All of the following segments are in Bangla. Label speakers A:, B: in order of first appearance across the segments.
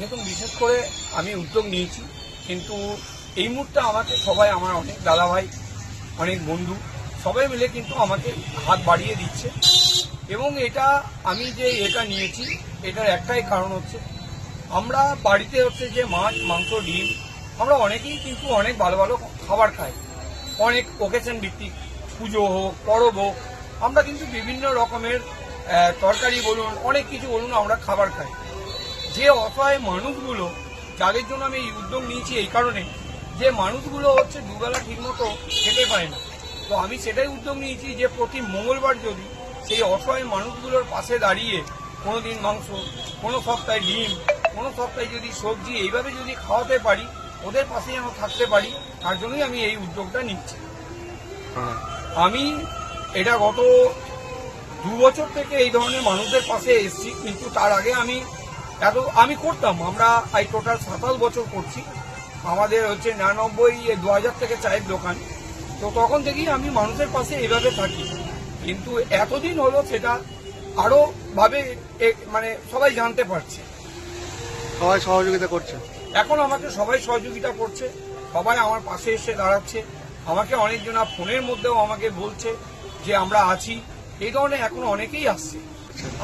A: দেখুন, বিশেষ করে আমি উদ্যোগ নিয়েছি, কিন্তু এই মুহূর্তে আমাকে সবাই, আমার অনেক দাদা ভাই অনেক বন্ধু, সবাই মিলে কিন্তু আমাকে হাত বাড়িয়ে দিচ্ছে। এবং এটা আমি যে এটা নিয়েছি, এটার একটাই কারণ হচ্ছে, আমরা বাড়িতে হচ্ছে যে মাছ, মাংস, ডিম, আমরা অনেকেই কিন্তু অনেক ভালো ভালো খাবার খাই। অনেক ওকেশন ভিত্তিক পুজো হোক, পরব হোক, আমরা কিন্তু বিভিন্ন রকমের তরকারি বলুন অনেক কিছু বলুন আমরা খাবার খাই। যে অসহায় মানুষগুলো যাদের জন্য আমি এই উদ্যোগ নিয়েছি এই কারণে যে মানুষগুলো হচ্ছে দুবেলা ঠিকমতো খেতে পায় না। তো আমি সেটাই উদ্যোগ নিয়েছি যে প্রতি মঙ্গলবার যদি সেই অসহায় মানুষগুলোর পাশে দাঁড়িয়ে কোনো দিন মাংস কোনো সপ্তাহে ডিম কোনো সপ্তাহে যদি সবজি এইভাবে যদি খাওয়াতে পারি ওদের পাশে যেন থাকতে পারি তার জন্যই আমি এই উদ্যোগটা নিচ্ছি।
B: হ্যাঁ।
A: আমি এটা গত দু বছর থেকে এই ধরনের মানুষদের পাশে এসেছি কিন্তু তার আগে আমি এত আমি করতাম। আমরা এই টোটাল সাতাশ বছর করছি। আমাদের হচ্ছে নিরানব্বই দু হাজার থেকে চায়ের দোকান। তো তখন থেকেই আমি মানুষের পাশে এইভাবে থাকি। কিন্তু এতদিন হলো সেটা আরও ভাবে মানে সবাই জানতে পারছে।
B: সবাই সহযোগিতা করছে।
A: এখন আমাকে সবাই সহযোগিতা করছে। সবাই আমার পাশে এসে দাঁড়াচ্ছে। আমাকে অনেকজনা ফোনের মধ্যেও আমাকে বলছে যে আমরা আছি। এই কারণে এখন অনেকেই আসছে।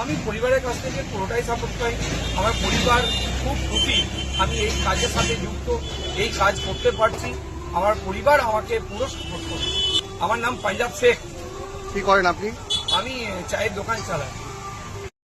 A: আমি পরিবারের কাছ থেকে পুরোটাই সাপোর্ট পাই আমার পরিবার খুব খুশি আমি এই কাজের সাথে যুক্ত এই কাজ করতে পারছি। আমার পরিবার আমাকে পুরো সাপোর্ট করে আমার নাম পাঞ্জাব শেখ।
B: কি করেন আপনি?
A: আমি চায়ের দোকান চালাই।